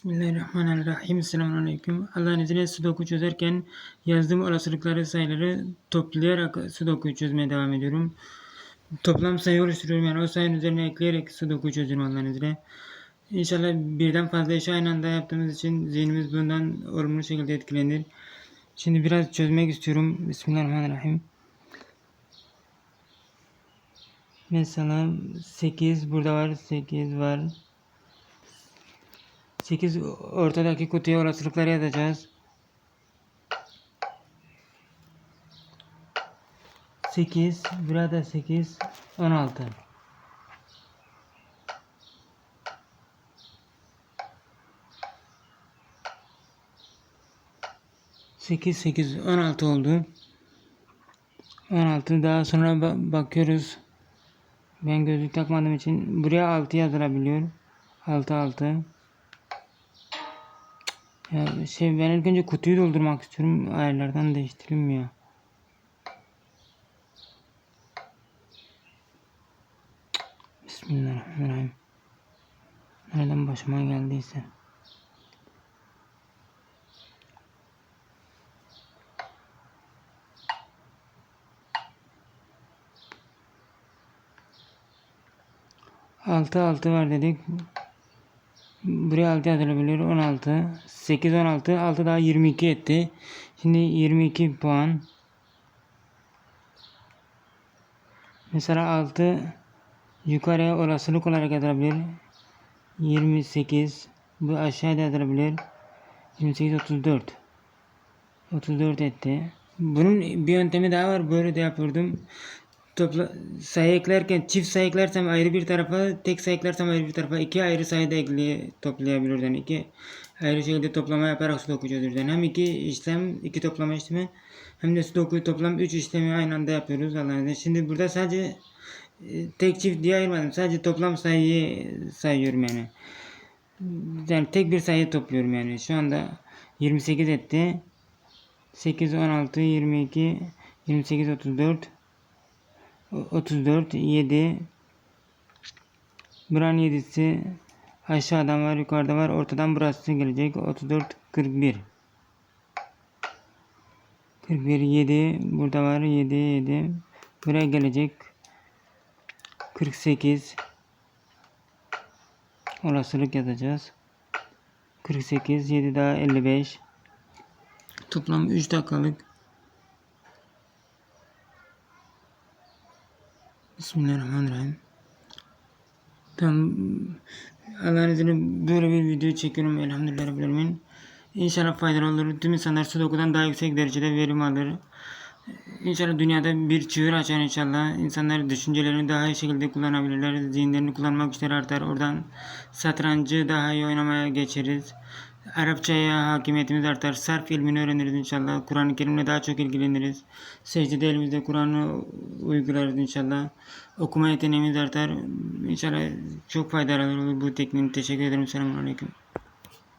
Bismillahirrahmanirrahim. Selamünaleyküm. Allah'ın izniyle sudoku çözerken yazdığım olasılıkları sayıları toplayarak sudokuyu çözmeye devam ediyorum. Toplam sayı oluşturuyorum yani o sayının üzerine ekleyerek sudokuyu çözüyorum Allah'ın izniyle. İnşallah birden fazla işi aynı anda yaptığımız için zihnimiz bundan olumlu şekilde etkilenir. Şimdi biraz çözmek istiyorum. Bismillahirrahmanirrahim. Mesela 8 burada var. 8 var. 8 ortadaki kutuya olasılıkları yazacağız. 8 burada 8 16 8 8 16 oldu. 16 daha sonra ba bakıyoruz. Ben gözlük takmadığım için buraya 6 yazılabiliyor. 6 6 ya şey ben ilk önce kutuyu doldurmak istiyorum. Ayarlardan değiştirilmiyor. Bismillahirrahmanirrahim. Nereden başıma geldiyse. Altı altı var dedik. Buraya 6 yazılabilir. 16. 8 16. 6 daha 22 etti. Şimdi 22 puan. Mesela 6 yukarıya olasılık olarak yazılabilir. 28. Bu aşağıda yazılabilir. 28 34. 34 etti. Bunun bir yöntemi daha var. Böyle de yapıyordum topla sayı çift sayı eklersem ayrı bir tarafa, tek sayı eklersem ayrı bir tarafa iki ayrı sayı da ekleye toplayabiliriz. Yani iki ayrı şekilde toplama yaparak sudoku çözüyoruz. Yani hem iki işlem, iki toplama işlemi hem de sudoku toplam üç işlemi aynı anda yapıyoruz izniyle. Şimdi burada sadece e, tek çift diye ayırmadım. Sadece toplam sayıyı sayıyorum yani. Yani tek bir sayı topluyorum yani. Şu anda 28 etti. 8, 16, 22, 28, 34, 34 7 Buranın 7'si aşağıdan var yukarıda var ortadan burası gelecek. 34 41 41 7 burada var 7 7 buraya gelecek. 48 olasılık yazacağız. 48 7 daha 55 toplam 3 dakikalık Bismillahirrahmanirrahim. Tam Allah'ın izniyle böyle bir video çekiyorum elhamdülillah rabbil. İnşallah faydalı olur. Tüm insanlar Sudoku'dan daha yüksek derecede verim alır. İnşallah dünyada bir çığır açar inşallah. İnsanlar düşüncelerini daha iyi şekilde kullanabilirler. Zihinlerini kullanmak güçleri artar. Oradan satrancı daha iyi oynamaya geçeriz. Arapçaya hakimiyetimiz artar. Sarf ilmini öğreniriz inşallah. Kur'an-ı Kerim'le daha çok ilgileniriz. Secdede elimizde Kur'an'ı uygularız inşallah. Okuma yeteneğimiz artar. İnşallah çok faydalı olur bu tekniğin. Teşekkür ederim. Selamun Aleyküm.